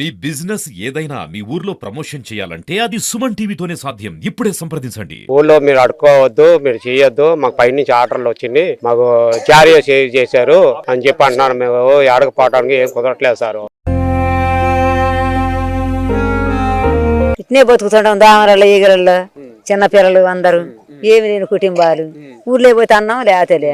మీ business ఏదైనా మీ ఊర్లో promotion చేయాలంటే అది సుమన్ టీవీతోనే సాధ్యం. ఇప్పుడే సంప్రదించండి. ఊళ్ళో మీరు అడుక్కోవద్దు మీరు చేయొద్దు. మాకు పైనుంచి ఆర్డర్లు వచ్చింది. మాకు జారీ చేశారు అని చెప్పి అంటున్నారు. మేము ఆడకపోవడానికి ఏం కుదరట్లేదు సార్. ఇట్నే బతుకుతుంటాం. దామరలు ఈగరలు చిన్న పిల్లలు అందరూ ఏమి లేని కుటుంబాలు. ఊర్లో పోతే అన్నాం లేకపోతే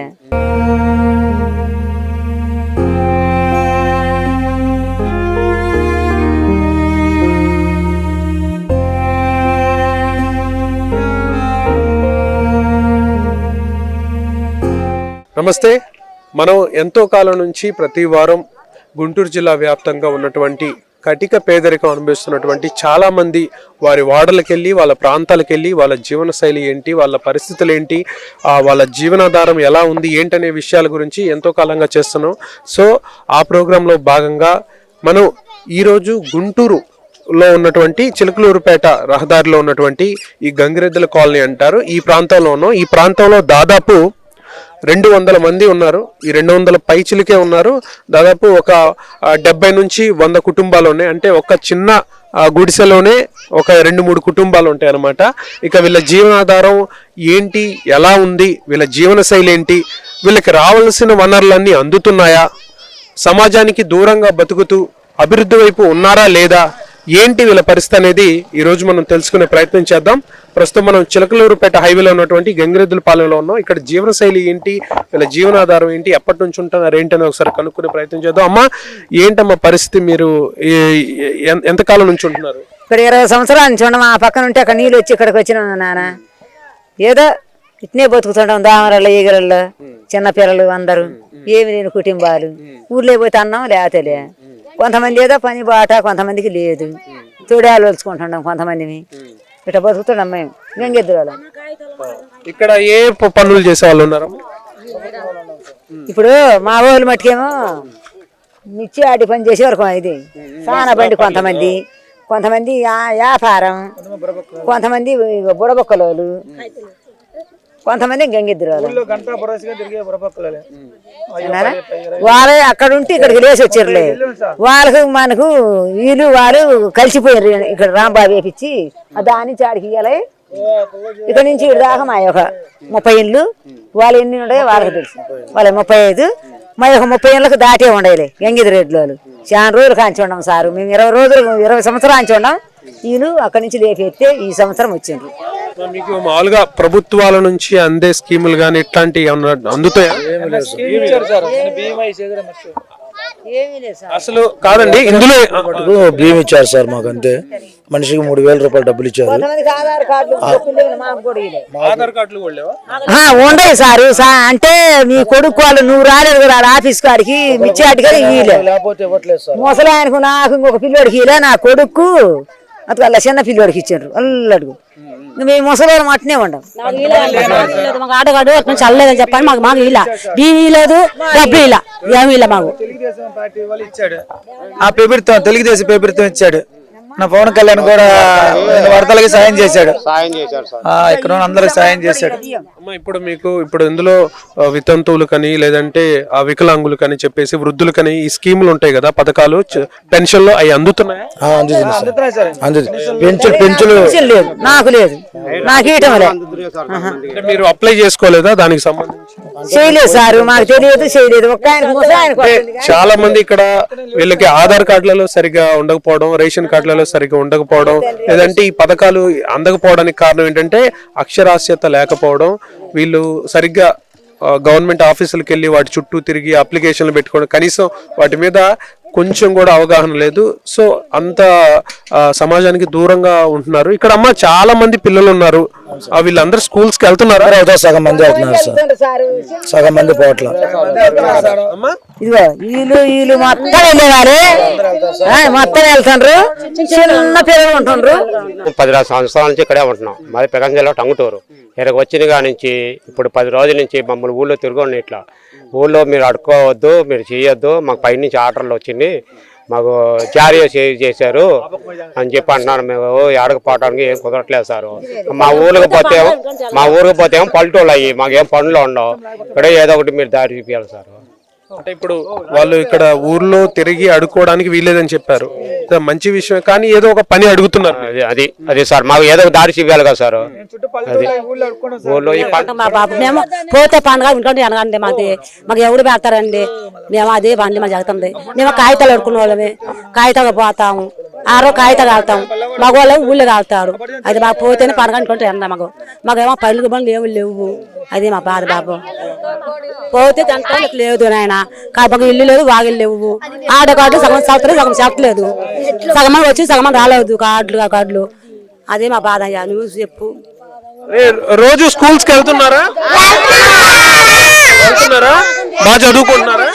నమస్తే. మనం ఎంతో కాలం నుంచి ప్రతి వారం గుంటూరు జిల్లా వ్యాప్తంగా ఉన్నటువంటి కటిక పేదరికం అనుభవిస్తున్నటువంటి చాలామంది వారి వాడలకు వెళ్ళి వాళ్ళ ప్రాంతాలకు వెళ్ళి వాళ్ళ జీవన శైలి ఏంటి వాళ్ళ పరిస్థితులు ఏంటి ఆ వాళ్ళ జీవనాధారం ఎలా ఉంది ఏంటనే విషయాల గురించి ఎంతో కాలంగా చేస్తున్నాం. సో ఆ ప్రోగ్రాంలో భాగంగా మనం ఈరోజు గుంటూరు లో ఉన్నటువంటి చిలకలూరుపేట రహదారిలో ఉన్నటువంటి ఈ గంగిరెద్దుల కాలనీ అంటారు. ఈ ప్రాంతంలోనూ ఈ ప్రాంతంలో దాదాపు రెండు వందల మంది ఉన్నారు. ఈ రెండు వందల పైచిలకే ఉన్నారు. దాదాపు ఒక డెబ్బై నుంచి వంద కుటుంబాలు ఉన్నాయి. అంటే ఒక చిన్న గుడిసెలోనే ఒక రెండు మూడు కుటుంబాలు ఉంటాయి అన్నమాట ఇక వీళ్ళ జీవనాధారం ఏంటి? ఎలా ఉంది? వీళ్ళ జీవన శైలి ఏంటి? వీళ్ళకి రావాల్సిన వనరులన్నీ అందుతున్నాయా? సమాజానికి దూరంగా బతుకుతూ అభివృద్ధి వైపు ఉన్నారా లేదా? ఏంటి వీళ్ళ పరిస్థితి అనేది ఈ రోజు మనం తెలుసుకునే ప్రయత్నం చేద్దాం. ప్రస్తుతం మనం చిలకలూరుపేట హైవేలో ఉన్నటువంటి గంగిరెద్దుల పాలెంలో ఉన్నాం. ఇక్కడ జీవన శైలి ఏంటి? వీళ్ళ జీవనాధారం ఏంటి? ఎప్పటి నుంచి ఉంటున్నారు? ఏంటని ఒకసారి కనుక్కునే ప్రయత్నం చేద్దాం. అమ్మా ఏంటమ్మా పరిస్థితి మీరు ఎంతకాలం నుంచి ఉంటున్నారు? ఇక్కడ ఇరవై సంవత్సరాల నుంచి ఉన్నాం. ఆ పక్కన ఉంటే అక్కడ నీళ్ళు వచ్చి ఇక్కడికి వచ్చిన నాన్న. ఏదో ఇట్నే బతుకుతుంటాం. దామరలు ఈగరలు చిన్న పిల్లలు అందరూ. ఏమి లేని కుటుంబాలు. ఊర్లో పోతే అన్నాం లేకపోతే లే. కొంతమంది ఏదో పని బాట కొంతమందికి లేదు. తోడేలు వలుచుకుంటున్నాం కొంతమందిని ఇట్లా బతుకుతున్నాం మేము. గంగెద్దురాలు. ఇక్కడ ఏ పనులు చేసే వాళ్ళు ఉన్నారమ్మా ఇప్పుడు మా వాళ్ళు మట్టుకేమో మిర్చి ఆడి పని చేసే వరకు ఇది. సాన బండి కొంతమంది. కొంతమంది వ్యాపారం. కొంతమంది బుడబొక్కలోలు కొంతమంది గంగిద్దురాలు. వాళ్ళే అక్కడ ఉంటే ఇక్కడికి లేచి వచ్చారులే. వాళ్ళకు మనకు వీళ్ళు వాళ్ళు కలిసిపోయారు ఇక్కడ రాంబాబు వేపించి. దాని నుంచి ఆడికి ఇవ్వాలి ఇక్కడ నుంచి ఇక్కడ దాకా మా యొక్క ముప్పై ఇళ్ళు వాళ్ళు ఎన్ని ఉన్నాయో వాళ్ళకి తెలుసు. వాళ్ళ ముప్పై ఐదు. మా యొక్క ముప్పై ఏళ్ళకి దాటే ఉండేలే. గంగిది రెడ్లు వాళ్ళు. చాలా రోజులు కాంచి ఉన్నాం సారు. మేము ఇరవై రోజులు ఇరవై సంవత్సరాలు కాంచి ఉన్నాం వీళ్ళు అక్కడి నుంచి లేపెత్తే ఈ సంవత్సరం వచ్చిండ్రు. మీకు మామూలుగా ప్రభుత్వాల నుంచి అందే స్కీములు కానీ ఇట్లాంటివి ఏమన్నా అందుతాయా? ఏమీ లేదు సార్. అసలు కాదండి ఇందులో బియ్యం ఇచ్చారు సార్ మాకు అంతే మనిషికి మూడు వేల రూపాయలు డబ్బులు ఇచ్చారు. ఉండయి సారు అంటే మీ కొడుకు వాళ్ళు నువ్వు రాలేదు కదా ఆఫీస్ కాడికి మిర్చి ఆటికి ఇయ్యలే లేకపోతే ఇవ్వట్లేదు సార్. ముసలి ఆయనకు నాకు ఇంకొక పిల్లోడికి ఇలా నా కొడుకు అట్లా చిన్న పిల్లోడికి ఇచ్చారు. అల్లడుగు మేము ముసలి అట్నే ఉండం లేదు మాకు ఆటగాడు అటు నుంచి అల్లలేదని చెప్పని మాకు మాకు ఇలా బియ్యం లేదు డబ్బులు ఇలా ఏమీ ఇలా మాకు. తెలుగుదేశం పార్టీ వాళ్ళు ఇచ్చాడు. ఆ ప్రభుత్వం తెలుగుదేశం ప్రభుత్వం ఇచ్చాడు. నా పవన్ కళ్యాణ్ కూడా వరదలకి సాయం చేశాడు. సాయం చేశారు సార్. ఆ, ఇక్కడ అందరికి సాయం చేశాడు. అమ్మ ఇప్పుడు మీకు ఇప్పుడు ఇందులో వితంతువులు కానీ లేదంటే ఆ వికలాంగులు కానీ చెప్పేసి వృద్ధులు కానీ ఈ స్కీములు ఉంటాయి కదా పథకాలు చ- పెన్షన్లు అవి అందుతున్నాయా? ఆ, అందుతుంది సార్. అందుతుంది పెంచులు పెంచులు పెన్షన్ లేదు. నాకు లేదు. నాకు లే మీరు అప్లై చేసుకోలేదా? దానికి సంబంధించి చేయలేదు సారు మాకు తెలియదు చేయలేదు. ఒక్క వస్తుంది. చాలా మంది ఇక్కడ వీళ్ళకి ఆధార్ కార్డులలో సరిగా ఉండకపోవడం రేషన్ కార్డులలో సరిగా ఉండకపోవడం లేదంటే ఈ పథకాలు అందకపోవడానికి కారణం ఏంటంటే అక్షరాస్యత లేకపోవడం. వీళ్ళు సరిగ్గా గవర్నమెంట్ ఆఫీసులకు వెళ్ళి వాటి చుట్టూ తిరిగి అప్లికేషన్లు పెట్టుకోవడం. కనీసం వాటి మీద కొంచెం కూడా అవగాహన లేదు. సో అంత సమాజానికి దూరంగా ఉంటున్నారు. ఇక్కడ అమ్మ చాలా మంది పిల్లలు ఉన్నారు. వీళ్ళందరూ స్కూల్స్కి వెళ్తున్నారా? అవుతా సగం మంది అవుతున్నారు సార్. సగం మంది పోవట్ల. అమ్మా. ఇదిగో వీళ్ళు వీళ్ళు మొత్తం వెళ్ళేవారు మొత్తం వెళ్తుండ్రు? చిన్న పిల్లలు ఉంటుండ్రు. పది రా- సంవత్సరాల నుంచి ఇక్కడే ఉంటున్నాం. మాది పెగం జిల్లా టంగుటూరు. ఇక్కడికి వచ్చిన కాడ నుంచి ఇప్పుడు పది రోజుల నుంచి మమ్మల్ని ఊళ్ళో తిరగండి ఇట్లా. ఊళ్ళో మీరు అడుక్కోవద్దు మీరు చేయొద్దు. మాకు పైనుంచి ఆర్డర్లు వచ్చింది. మాకు జారీ చే- చేశారు అని చెప్పి అంటున్నారు మేము. ఆడకపోవడానికి ఏం కుదరట్లేదు సార్. మా ఊరికి పోతే మా ఊరికి పోతే ఏమో పల్లెటూళ్ళు అయ్యి మాకేం పనులు ఉండవు. ఇక్కడే ఏదో ఒకటి మీరు దారి చూపించాలి సార్. అంటే ఇప్పుడు వాళ్ళు ఇక్కడ ఊర్లో తిరిగి అడుక్కోవడానికి వీలేదని చెప్పారు. మంచి విషయం కానీ ఏదో ఒక పని అడుగుతున్నారు. అది అది సార్ మాకు ఏదో ఒక దారి చూపించాలి కదా సార్. అది. ఊళ్ళో మా బాబు మేము పోతే పండుగ ఇంట్లో అనగండి మాది. మాకు ఎవరు పెడతారండి? మేము అదే బండి మా జరుగుతుంది. మేము కాగితాలు అడుకునే వాళ్ళమే. కాగితాలు పోతాము. ఆరో కాగితాలు ఆగుతాము మగవాళ్ళు ఊళ్ళో ఆగుతారు అది మాకు పోతేనే అనుకుంటే ఎండ మాకు. మాకేమో పనులు పనులు ఏమి లేవు. అది మా బాధ బాబు పోతే దాంట్లో లేదు నాయన. కాబట్టి ఇల్లు లేదు వాగిలు లేవు. ఆడ కార్డు సగం చేస్తారు సగం చెప్పలేదు సగం మంది వచ్చి సగం మంది రాలేదు కార్డులు ఆ కార్డులు. అదే మా బాధ అయ్యా. నువ్వు చెప్పు. రోజు స్కూల్స్కి వెళ్తున్నారా వెళ్తున్నారా? బాగా చదువుకుంటున్నారా?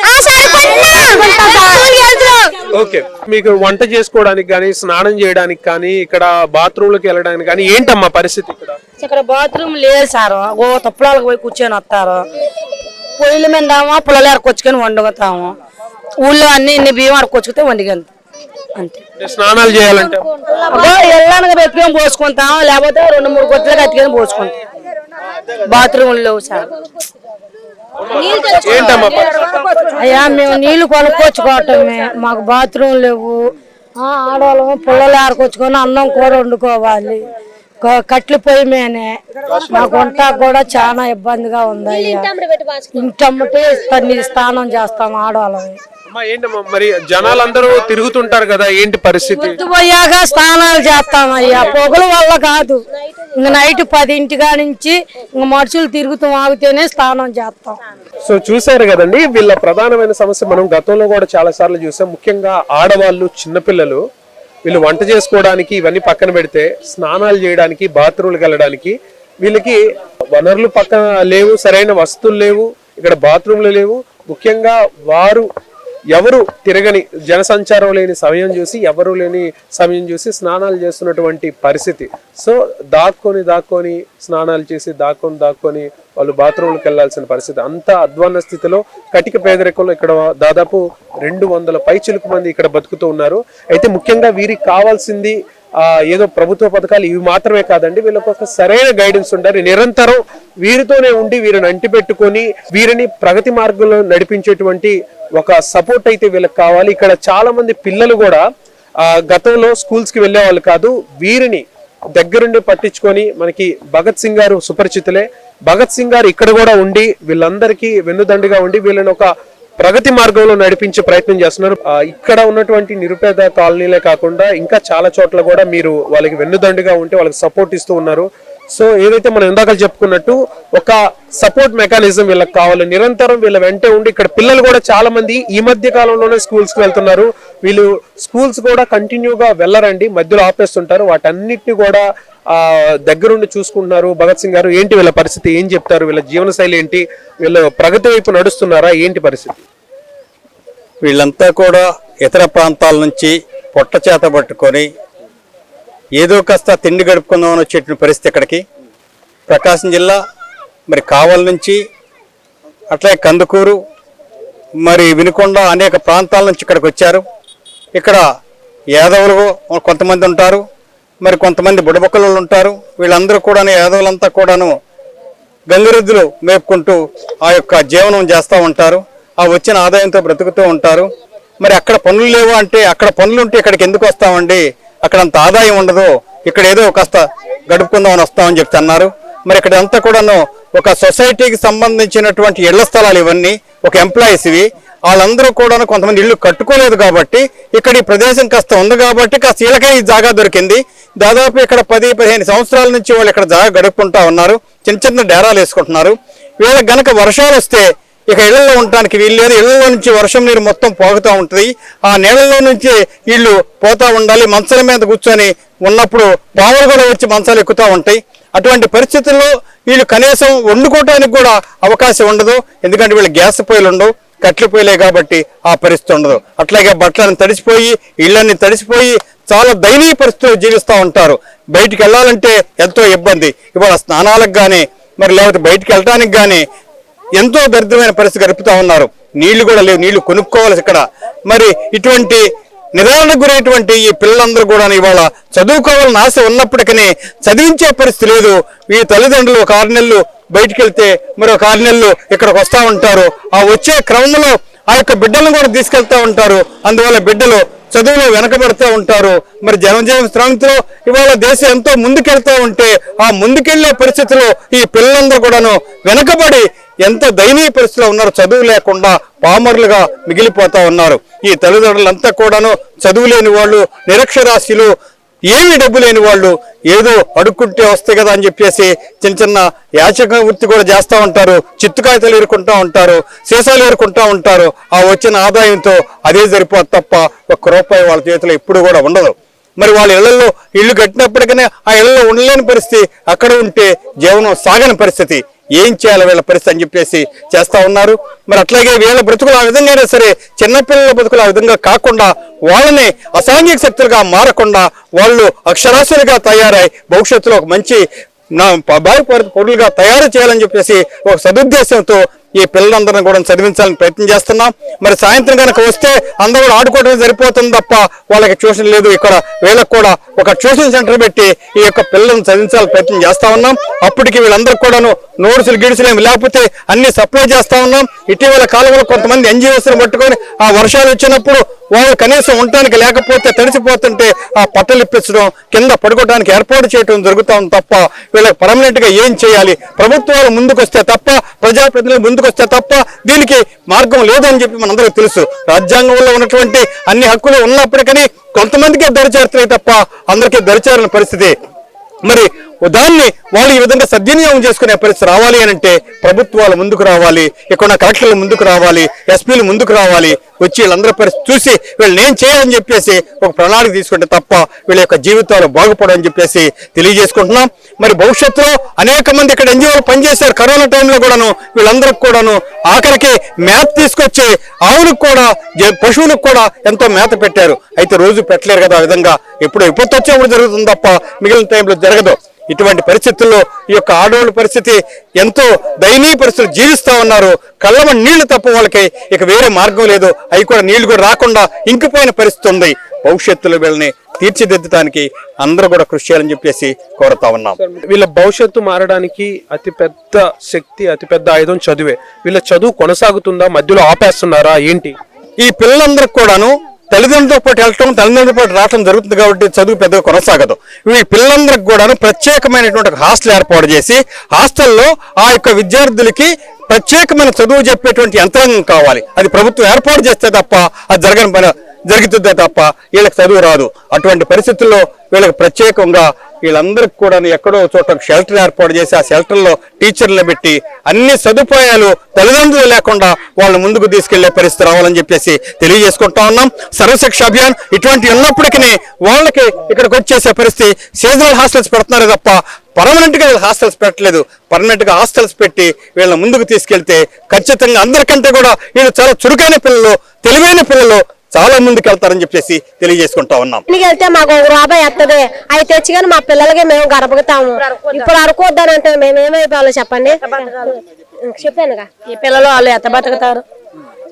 ఓకే. మీకు వంట చేసుకోవడానికి కానీ స్నానం చేయడానికి కానీ ఇక్కడ బాత్రూమ్లకు వెళ్ళడానికి కానీ ఏంటమ్మా పరిస్థితి ఇక్కడ? ఇక్కడ బాత్రూమ్ లేదు సార్. ఓ తప్పులాలకు పోయి కూర్చొని వస్తారు. పొయ్యిల మీద పుల్లలు ఎరకొచ్చుకొని వండుతాము ఊళ్ళో అన్ని ఇన్ని బియ్యం అరకొచ్చుకుంటే వండిగలుగుతాం అంతే. స్నానాలు చేయాలంటే? ఎల్లానగా పెట్టుకొని పోసుకుంటాం. లేకపోతే రెండు మూడు కొత్తలు కట్టుకొని పోసుకుంటాం. బాత్రూమ్ లేవు సార్? అయ్యా మేము నీళ్ళు కొనుక్కొచ్చుకోవటమే మాకు బాత్రూమ్ లేవు. ఆ, ఆడవాళ్ళము పుల్లలు ఆరుకొచ్చుకొని అన్నం కూర వండుకోవాలి. కట్లు పొయ్యి మేనే. మాకు వంట కూడా చాలా ఇబ్బందిగా ఉంది అయ్యా. ఇంటమ్మటే తన్ని స్నానం చేస్తాం ఆడవాళ్ళని ఏంటమ్మా మరి జనాలందరూ తిరుగుతుంటారు కదా ఏంటి పరిస్థితి? పోయాక స్నానాలు చేస్తాం అయ్యా. పొగల వల్ల కాదు. ఇంక నైట్ పదింటిగా నుంచి ఇంక మనుషులు తిరుగుతూ ఆగితేనే స్నానం చేస్తాం. సో చూసారు కదండి వీళ్ళ ప్రధానమైన సమస్య మనం గతంలో కూడా చాలా సార్లు చూసాం. ముఖ్యంగా ఆడవాళ్ళు చిన్నపిల్లలు వీళ్ళు వంట చేసుకోవడానికి ఇవన్నీ పక్కన పెడితే స్నానాలు చేయడానికి బాత్రూమ్లకు వెళ్ళడానికి వీళ్ళకి వనరులు పక్కన లేవు సరైన వస్తువులు లేవు ఇక్కడ బాత్రూమ్లు లేవు. ముఖ్యంగా వారు ఎవరు తిరగని జనసంచారం లేని సమయం చూసి ఎవరు లేని సమయం చూసి స్నానాలు చేస్తున్నటువంటి పరిస్థితి. సో దాక్కొని దాక్కొని స్నానాలు చేసి దాక్కొని దాక్కొని వాళ్ళు బాత్రూమ్లకు వెళ్ళాల్సిన పరిస్థితి. అంత అధ్వాన్న స్థితిలో కటిక పేదరికంలో ఇక్కడ దాదాపు రెండు వందల పైచిలుకు మంది ఇక్కడ బతుకుతూ ఉన్నారు. అయితే ముఖ్యంగా వీరికి కావాల్సింది ఏదో ప్రభుత్వ పథకాలు ఇవి మాత్రమే కాదండి. వీళ్ళకి ఒక సరైన గైడెన్స్ ఉండాలి. నిరంతరం వీరితోనే ఉండి వీరిని అంటిపెట్టుకొని వీరిని ప్రగతి మార్గంలో నడిపించేటువంటి ఒక సపోర్ట్ అయితే వీళ్ళకి కావాలి. ఇక్కడ చాలా మంది పిల్లలు కూడా గతంలో స్కూల్స్కి వెళ్ళే వాళ్ళు కాదు. వీరిని దగ్గరుండి పట్టించుకొని మనకి భగత్ సింగ్ గారు సుపరిచితులే. భగత్ సింగ్ గారు ఇక్కడ కూడా ఉండి వీళ్ళందరికీ వెన్నుదండుగా ఉండి వీళ్ళని ఒక ప్రగతి మార్గంలో నడిపించే ప్రయత్నం చేస్తున్నారు. ఇక్కడ ఉన్నటువంటి నిరుపేద కాలనీలే కాకుండా ఇంకా చాలా చోట్ల కూడా మీరు వాళ్ళకి వెన్నుదండుగా ఉంటే వాళ్ళకి సపోర్ట్ ఇస్తూ ఉన్నారు. సో ఏదైతే మనం ఇందాక చెప్పుకున్నట్టు ఒక సపోర్ట్ మెకానిజం వీళ్ళకి కావాలి. నిరంతరం వీళ్ళ వెంటే ఉండి ఇక్కడ పిల్లలు కూడా చాలా మంది ఈ మధ్య కాలంలోనే స్కూల్స్కి వెళ్తున్నారు. వీళ్ళు స్కూల్స్ కూడా కంటిన్యూగా వెళ్ళరండి. మధ్యలో ఆపేస్తుంటారు. వాటన్నిటిని కూడా దగ్గరుండి చూసుకుంటున్నారు. భగత్ సింగ్ గారు ఏంటి వీళ్ళ పరిస్థితి? ఏం చెప్తారు? వీళ్ళ జీవనశైలి ఏంటి? వీళ్ళు ప్రగతి వైపు నడుస్తున్నారా? ఏంటి పరిస్థితి? వీళ్ళంతా కూడా ఇతర ప్రాంతాల నుంచి పొట్ట చేత పట్టుకొని ఏదో కాస్త తిండి గడుపుకుందామని వచ్చేట పరిస్థితి ఇక్కడికి. ప్రకాశం జిల్లా మరి కావల నుంచి అట్లే కందుకూరు మరి వినుకొండ అనేక ప్రాంతాల నుంచి ఇక్కడికి వచ్చారు. ఇక్కడ యాదవులు కొంతమంది ఉంటారు. మరి కొంతమంది బుడబొక్కలు ఉంటారు. వీళ్ళందరూ కూడా యాదవులంతా కూడాను గంగిరెద్దులు మేపుకుంటూ ఆ యొక్క జీవనం చేస్తూ ఉంటారు. ఆ వచ్చిన ఆదాయంతో బ్రతుకుతూ ఉంటారు. మరి అక్కడ పనులు లేవు అంటే అక్కడ పనులు ఉంటే ఇక్కడికి ఎందుకు వస్తామండి? అక్కడ అంత ఆదాయం ఉండదు. ఇక్కడ ఏదో కాస్త గడుపుకుందామని వస్తామని చెప్తే అన్నారు. మరి ఇక్కడ అంతా కూడాను ఒక సొసైటీకి సంబంధించినటువంటి ఇళ్ళ స్థలాలు ఇవన్నీ ఒక ఎంప్లాయీస్ ఇవి వాళ్ళందరూ కూడా కొంతమంది ఇల్లు కట్టుకోలేదు కాబట్టి ఇక్కడ ఈ ప్రదేశం కాస్త ఉంది కాబట్టి కాస్త ఇళ్ళకే ఈ జాగా దొరికింది. దాదాపు ఇక్కడ పది పదిహేను సంవత్సరాల నుంచి వాళ్ళు ఇక్కడ జాగా గడుపుకుంటా ఉన్నారు. చిన్న చిన్న డేరాలు వేసుకుంటున్నారు. వీళ్ళకి గనక వర్షాలు వస్తే ఇక ఇళ్ళలో ఉండటానికి వీలు లేదు. ఇళ్ళలో నుంచి వర్షం నీరు మొత్తం పోగుతూ ఉంటుంది. ఆ నీళ్ళలో నుంచి వీళ్ళు పోతూ ఉండాలి. మంచాల మీద కూర్చొని ఉన్నప్పుడు పావులు కూడా వచ్చి మంచాలు ఎక్కుతూ ఉంటాయి. అటువంటి పరిస్థితుల్లో వీళ్ళు కనీసం వండుకోవటానికి కూడా అవకాశం ఉండదు. ఎందుకంటే వీళ్ళు గ్యాస్ పొయ్యిలు ఉండవు. కట్లిపోయలే కాబట్టి ఆ పరిస్థితి ఉండదు. అట్లాగే బట్టలను తడిసిపోయి ఇళ్ళని తడిసిపోయి చాలా దయనీయ పరిస్థితులు జీవిస్తూ ఉంటారు. బయటికి వెళ్ళాలంటే ఎంతో ఇబ్బంది. ఇవాళ స్నానాలకు కానీ మరి లేకపోతే బయటికి వెళ్ళడానికి కానీ ఎంతో దరిద్రమైన పరిస్థితి గడుపుతూ ఉన్నారు. నీళ్ళు కూడా లేవు. నీళ్ళు కొనుక్కోవాలి ఇక్కడ. మరి ఇటువంటి నిరాళకు గురైనటువంటి ఈ పిల్లలందరూ కూడా ఇవాళ చదువుకోవాలని ఆశ ఉన్నప్పటికీ చదివించే పరిస్థితి లేదు. ఈ తల్లిదండ్రులు ఒక ఆరు నెలలు బయటికి వెళ్తే మరి ఒక ఆరు నెలలు ఇక్కడికి వస్తూ ఉంటారు. ఆ వచ్చే క్రమంలో ఆ యొక్క బిడ్డలను కూడా తీసుకెళ్తూ ఉంటారు. అందువల్ల బిడ్డలు చదువులో వెనకబడుతూ ఉంటారు. మరి జనజీవన శ్రాంతిలో ఇవాళ దేశం ఎంతో ముందుకెళ్తూ ఉంటే ఆ ముందుకెళ్ళే పరిస్థితిలో ఈ పిల్లలందరూ కూడాను వెనకబడి ఎంత దయనీయ పరిస్థితిలో ఉన్నారు చదువు లేకుండా పామరులుగా మిగిలిపోతా ఉన్నారు. ఈ తల్లిదండ్రులంతా కూడాను చదువు లేని వాళ్ళు నిరక్షరాస్యులు ఏమి డబ్బు లేని వాళ్ళు ఏదో అడుక్కుంటే వస్తాయి కదా అని చెప్పేసి చిన్న చిన్న యాచక వృత్తి కూడా చేస్తూ ఉంటారు చిత్తుకాయతలు ఏరుకుంటూ ఉంటారు సీసాలు ఏరుకుంటూ ఉంటారు. ఆ వచ్చిన ఆదాయంతో అదే సరిపోదు తప్ప ఒక్క రూపాయి వాళ్ళ చేతిలో ఎప్పుడు కూడా ఉండదు. మరి వాళ్ళ ఇళ్ళలో ఇల్లు కట్టినప్పటికీ ఆ ఇళ్ళలో ఉండలేని పరిస్థితి అక్కడ ఉంటే జీవనం సాగని పరిస్థితి. ఏం చేయాలి వీళ్ళ పరిస్థితి అని చెప్పేసి చేస్తా ఉన్నారు. మరి అట్లాగే వీళ్ళ బ్రతుకులు ఆ విధంగా అయినా సరే చిన్నపిల్లల బ్రతుకులు ఆ విధంగా కాకుండా వాళ్ళని అసాంఘిక శక్తులుగా మారకుండా వాళ్ళు అక్షరాస్యులుగా తయారై భవిష్యత్తులో ఒక మంచి నా బావి పౌరులుగా తయారు చేయాలని చెప్పేసి ఒక సదుద్దేశంతో ఈ పిల్లలందరినీ కూడా చదివించాలని ప్రయత్నం చేస్తున్నాం. మరి సాయంత్రం కనుక వస్తే అందరూ కూడా ఆడుకోవడం సరిపోతుంది తప్ప వాళ్ళకి ట్యూషన్ లేదు. ఇక్కడ వీళ్ళకి కూడా ఒక ట్యూషన్ సెంటర్ పెట్టి ఈ యొక్క పిల్లలను చదివించాలని ప్రయత్నం చేస్తా ఉన్నాం. అప్పటికి వీళ్ళందరూ కూడాను నోట్సులు గిడుసులు లేకపోతే అన్ని సప్లై చేస్తా ఉన్నాం. ఇటీవల కాలంలో కొంతమంది ఎన్జిఓస్ని పట్టుకొని ఆ వర్షాలు వచ్చినప్పుడు వాళ్ళు కనీసం ఉండటానికి లేకపోతే తడిసిపోతుంటే ఆ పట్టలు ఇప్పించడం కింద పడుకోవడానికి ఏర్పాటు చేయడం జరుగుతాం తప్ప వీళ్ళకి పర్మనెంట్గా ఏం చేయాలి? ప్రభుత్వాలు ముందుకు వస్తే తప్ప ప్రజాప్రతినిధులు ముందుకు వస్తే తప్ప దీనికి మార్గం లేదని చెప్పి మనందరికీ తెలుసు. రాజ్యాంగంలో ఉన్నటువంటి అన్ని హక్కులు ఉన్నప్పటికీ కొంతమందికే దరిచేరుతున్నాయి తప్ప అందరికీ దరిచేరని పరిస్థితి. మరి దాన్ని వాళ్ళు ఈ విధంగా సద్వినియోగం చేసుకునే పరిస్థితి రావాలి అని అంటే ప్రభుత్వాలు ముందుకు రావాలి ఇక్కడ కలెక్టర్లు ముందుకు రావాలి ఎస్పీలు ముందుకు రావాలి వచ్చి వీళ్ళందరి పరిస్థితి చూసి వీళ్ళు నేను చేయాలని చెప్పేసి ఒక ప్రణాళిక తీసుకుంటే తప్ప వీళ్ళ యొక్క జీవితాలు బాగుపడని చెప్పేసి తెలియజేసుకుంటున్నాం. మరి భవిష్యత్తులో అనేక మంది ఇక్కడ ఎన్జిఓలు పనిచేశారు కరోనా టైంలో కూడాను వీళ్ళందరికి కూడాను ఆఖరికి మేత తీసుకొచ్చి ఆవులకు కూడా పశువులకు కూడా ఎంతో మేత పెట్టారు. అయితే రోజు పెట్టలేరు కదా ఆ విధంగా. ఎప్పుడు విపత్తు వచ్చేప్పుడు జరుగుతుంది తప్ప మిగిలిన టైంలో జరగదు. ఇటువంటి పరిస్థితుల్లో ఈ యొక్క ఆడవాళ్ళ పరిస్థితి ఎంతో దయనీయ పరిస్థితులు జీవిస్తా ఉన్నారు. కళ్ళమ నీళ్ళు తప్ప వాళ్ళకి ఇక వేరే మార్గం లేదు. అవి కూడా నీళ్ళు కూడా రాకుండా ఇంకిపోయిన పరిస్థితి ఉంది. భవిష్యత్తులో వీళ్ళని తీర్చిదిద్దడానికి అందరూ కూడా కృషి చేయాలని చెప్పేసి కోరుతా ఉన్నాం. వీళ్ళ భవిష్యత్తు మారడానికి అతి పెద్ద శక్తి అతి పెద్ద ఆయుధం చదువే. వీళ్ళ చదువు కొనసాగుతుందా? మధ్యలో ఆపేస్తున్నారా? ఏంటి? ఈ పిల్లలందరికి కూడాను తల్లిదండ్రులతో పాటు వెళ్ళటం తల్లిదండ్రులతో పాటు రావటం జరుగుతుంది కాబట్టి చదువు పెద్దగా కొనసాగదు. ఈ పిల్లలందరికి కూడాను ప్రత్యేకమైనటువంటి ఒక హాస్టల్ ఏర్పాటు చేసి హాస్టల్లో ఆ యొక్క విద్యార్థులకి ప్రత్యేకమైన చదువు చెప్పేటువంటి యంత్రాంగం కావాలి. అది ప్రభుత్వం ఏర్పాటు చేస్తే తప్ప అది జరగని పని జరుగుతుందే తప్ప వీళ్ళకి చదువు రాదు. అటువంటి పరిస్థితుల్లో వీళ్ళకి ప్రత్యేకంగా వీళ్ళందరికి కూడా ఎక్కడో చోట షెల్టర్ ఏర్పాటు చేసి ఆ షెల్టర్లో టీచర్లు పెట్టి అన్ని సదుపాయాలు తల్లిదండ్రులు లేకుండా వాళ్ళని ముందుకు తీసుకెళ్ళే పరిస్థితి రావాలని చెప్పేసి తెలియజేసుకుంటా ఉన్నాం. సర్వశిక్ష అభియాన్ ఇటువంటి ఉన్నప్పటికీ వాళ్ళకి ఇక్కడికి వచ్చేసే పరిస్థితి సీజనల్ హాస్టల్స్ పెడుతున్నారు తప్ప పర్మనెంట్గా వీళ్ళు హాస్టల్స్ పెట్టలేదు. పర్మనెంట్గా హాస్టల్స్ పెట్టి వీళ్ళని ముందుకు తీసుకెళ్తే ఖచ్చితంగా అందరికంటే కూడా వీళ్ళు చాలా చురుకైన పిల్లలు తెలివైన పిల్లలు చాలా ముందుకు వెళ్తారని చెప్పేసి తెలియజేసుకుంటా ఉన్నాం. వెళ్తే మాకు ఒక రూపాయి వస్తుంది అవి తెచ్చి కానీ మా పిల్లలకి మేము గడపగుతాము. ఇప్పుడు అడుకోద్దానంటే మేము ఏమైపోవాలో చెప్పండి? చెప్పానుగా. ఈ పిల్లలు వాళ్ళు ఎత్త బతుకుతారు.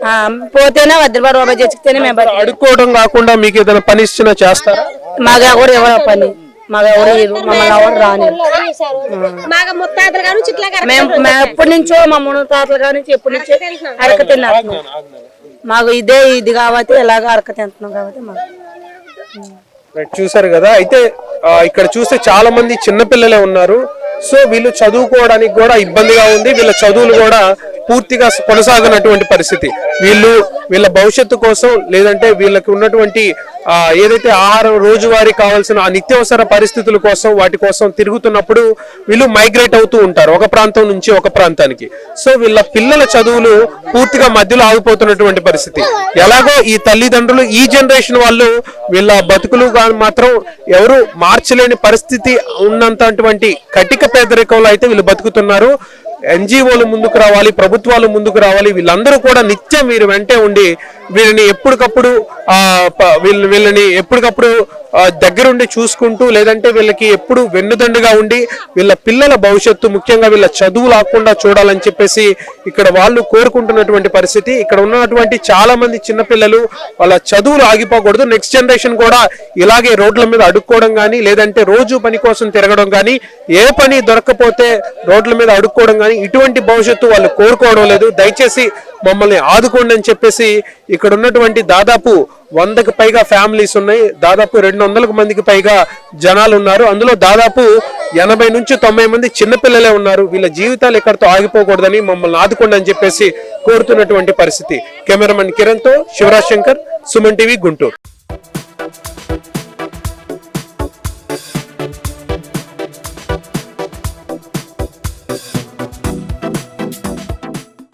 ఆ, పోతేనే వద్ద రూపాయి తెచ్చితేనే మేము అడుక్కోవడం కాకుండా మీకు ఏదైనా పని ఇచ్చినా చేస్తారా? మాకు ఎవరు ఎవరో పని. మాకు ఎవరు మమ్మల్ని ఎవరు రాని గారు మేము ఎప్పటి నుంచో మా మును తాతల కాడ నుంచి ఎప్పటి నుంచో అరక తిన్నాం మాకు ఇదే ఇది కాబట్టి ఎలాగ అరక తింటున్నాం కాబట్టి మాకు. చూసారు కదా? అయితే ఇక్కడ చూస్తే చాలా మంది చిన్నపిల్లలే ఉన్నారు. సో వీళ్ళు చదువుకోవడానికి కూడా ఇబ్బందిగా ఉంది. వీళ్ళ చదువులు కూడా పూర్తిగా కొనసాగినటువంటి పరిస్థితి. వీళ్ళు వీళ్ళ భవిష్యత్తు కోసం లేదంటే వీళ్ళకి ఉన్నటువంటి ఏదైతే ఆహారం రోజువారీ కావాల్సిన ఆ నిత్యావసర పరిస్థితుల కోసం వాటి కోసం తిరుగుతున్నప్పుడు వీళ్ళు మైగ్రేట్ అవుతూ ఉంటారు ఒక ప్రాంతం నుంచి ఒక ప్రాంతానికి. సో వీళ్ళ పిల్లల చదువులు పూర్తిగా మధ్యలో ఆగిపోతున్నటువంటి పరిస్థితి. ఎలాగో ఈ తల్లిదండ్రులు ఈ జనరేషన్ వాళ్ళు వీళ్ళ బతుకులు మాత్రం ఎవరు మార్చలేని పరిస్థితి ఉన్నంతటువంటి కటిక పేదరికంలో అయితే వీళ్ళు బతుకుతున్నారు. ఎన్జిఓలు ముందుకు రావాలి ప్రభుత్వాలు ముందుకు రావాలి వీళ్ళందరూ కూడా నిత్యం మీరు వెంటే ఉండి వీళ్ళని ఎప్పటికప్పుడు వీళ్ళని ఎప్పటికప్పుడు దగ్గరుండి చూసుకుంటూ లేదంటే వీళ్ళకి ఎప్పుడు వెన్నుదండుగా ఉండి వీళ్ళ పిల్లల భవిష్యత్తు ముఖ్యంగా వీళ్ళ చదువు లాకుండా చూడాలని చెప్పేసి ఇక్కడ వాళ్ళు కోరుకుంటున్నటువంటి పరిస్థితి. ఇక్కడ ఉన్నటువంటి చాలా మంది చిన్నపిల్లలు వాళ్ళ చదువులు ఆగిపోకూడదు. నెక్స్ట్ జనరేషన్ కూడా ఇలాగే రోడ్ల మీద అడుక్కోవడం కానీ లేదంటే రోజు పని కోసం తిరగడం కానీ ఏ పని దొరకకపోతే రోడ్ల మీద అడుక్కోవడం కానీ ఇటువంటి భవిష్యత్తు వాళ్ళు కోరుకోవడం లేదు. దయచేసి మమ్మల్ని ఆదుకోండి అని చెప్పేసి ఇక్కడ ఉన్నటువంటి దాదాపు వందకు పైగా ఫ్యామిలీస్ ఉన్నాయి. దాదాపు రెండు వందలకు మందికి పైగా జనాలు ఉన్నారు. అందులో దాదాపు ఎనభై నుంచి తొంభై మంది చిన్నపిల్లలే ఉన్నారు. వీళ్ళ జీవితాలు ఎక్కడితో ఆగిపోకూడదని మమ్మల్ని ఆదుకోండి అని చెప్పేసి కోరుతున్నటువంటి పరిస్థితి. కెమెరామెన్ కిరణ్తో శివరాజ్ శంకర్ సుమన్ టీవీ గుంటూరు.